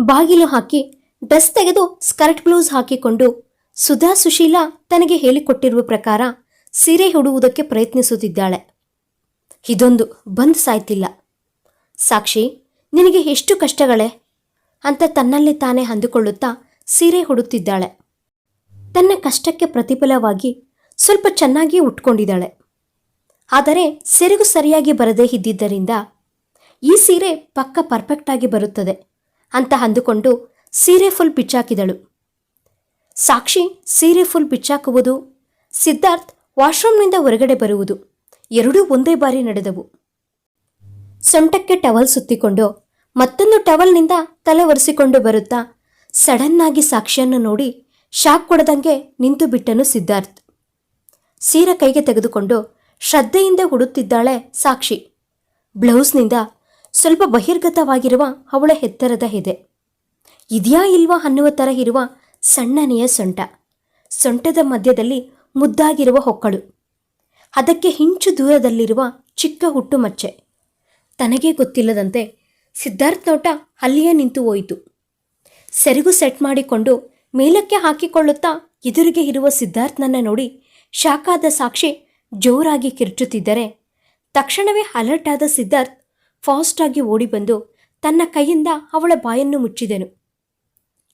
ಬಾಗಿಲು ಹಾಕಿ ಡ್ರೆಸ್ ತೆಗೆದು ಸ್ಕರ್ಟ್ ಬ್ಲೌಸ್ ಹಾಕಿಕೊಂಡು ಸುಧಾ ಸುಶೀಲ ತನಗೆ ಹೇಳಿಕೊಟ್ಟಿರುವ ಪ್ರಕಾರ ಸೀರೆ ಹುಡುವುದಕ್ಕೆ ಪ್ರಯತ್ನಿಸುತ್ತಿದ್ದಾಳೆ. ಇದೊಂದು ಬಂದ್ ಸಾಯ್ತಿಲ್ಲ. ಸಾಕ್ಷಿ, ನಿನಗೆ ಎಷ್ಟು ಕಷ್ಟಗಳೇ? ಅಂತ ತನ್ನಲ್ಲಿ ತಾನೇ ಅಂದುಕೊಳ್ಳುತ್ತಾ ಸೀರೆ ಹುಡುತ್ತಿದ್ದಾಳೆ. ತನ್ನ ಕಷ್ಟಕ್ಕೆ ಪ್ರತಿಫಲವಾಗಿ ಸ್ವಲ್ಪ ಚೆನ್ನಾಗಿ ಉಟ್ಕೊಂಡಿದ್ದಾಳೆ. ಆದರೆ ಸೆರಗು ಸರಿಯಾಗಿ ಬರದೇ ಇದ್ದಿದ್ದರಿಂದ ಈ ಸೀರೆ ಪಕ್ಕ ಪರ್ಫೆಕ್ಟಾಗಿ ಬರುತ್ತದೆ ಅಂತ ಅಂದುಕೊಂಡು ಸೀರೆ ಫುಲ್ ಪಿಚ್ಚಾಕಿದಳು. ಸಾಕ್ಷಿ ಸೀರೆ ಫುಲ್ ಪಿಚ್ಚಾಕುವುದು, ಸಿದ್ಧಾರ್ಥ್ ವಾಶ್ರೂಮ್ನಿಂದ ಹೊರಗಡೆ ಬರುವುದು, ಎರಡೂ ಒಂದೇ ಬಾರಿ ನಡೆದವು. ಸೊಂಟಕ್ಕೆ ಟವಲ್ ಸುತ್ತಿಕೊಂಡು, ಮತ್ತೊಂದು ಟವಲ್ನಿಂದ ತಲೆ ಒರೆಸಿಕೊಂಡು ಬರುತ್ತಾ, ಸಡನ್ನಾಗಿ ಸಾಕ್ಷಿಯನ್ನು ನೋಡಿ ಶಾಕ್ ಕೊಡದಂಗೆ ನಿಂತು ಬಿಟ್ಟನು ಸಿದ್ಧಾರ್ಥ್. ಸೀರೆ ಕೈಗೆ ತೆಗೆದುಕೊಂಡು ಶ್ರದ್ಧೆಯಿಂದ ಹುಡುತ್ತಿದ್ದಾಳೆ ಸಾಕ್ಷಿ. ಬ್ಲೌಸ್ನಿಂದ ಸ್ವಲ್ಪ ಬಹಿರ್ಗತವಾಗಿರುವ ಅವಳ ಎತ್ತರದ ಎದೆ ಇದೆಯಾ ಇಲ್ವಾ ಅನ್ನುವ ಥರ ಇರುವ ಸಣ್ಣನೆಯ ಸೊಂಟ. ಸೊಂಟದ ಮಧ್ಯದಲ್ಲಿ ಮುದ್ದಾಗಿರುವ ಹೊಕ್ಕಳು. ಅದಕ್ಕೆ ಹಿಂಚು ದೂರದಲ್ಲಿರುವ ಚಿಕ್ಕ ಹುಟ್ಟು ಮಚ್ಚೆ. ತನಗೇ ಗೊತ್ತಿಲ್ಲದಂತೆ ಸಿದ್ಧಾರ್ಥ್ ನೋಟ ಅಲ್ಲಿಯೇ ನಿಂತು ಹೋಯಿತು. ಸೆರಗು ಸೆಟ್ ಮಾಡಿಕೊಂಡು ಮೇಲಕ್ಕೆ ಹಾಕಿಕೊಳ್ಳುತ್ತಾ ಎದುರಿಗೆ ಇರುವ ಸಿದ್ಧಾರ್ಥನನ್ನ ನೋಡಿ ಶಾಖಾದ ಸಾಕ್ಷಿ ಜೋರಾಗಿ ಕಿರ್ಚುತ್ತಿದ್ದರೆ ತಕ್ಷಣವೇ ಅಲರ್ಟ್ ಆದ ಸಿದ್ಧಾರ್ಥ್ ಫಾಸ್ಟಾಗಿ ಓಡಿಬಂದು ತನ್ನ ಕೈಯಿಂದ ಅವಳ ಬಾಯನ್ನು ಮುಚ್ಚಿದನು.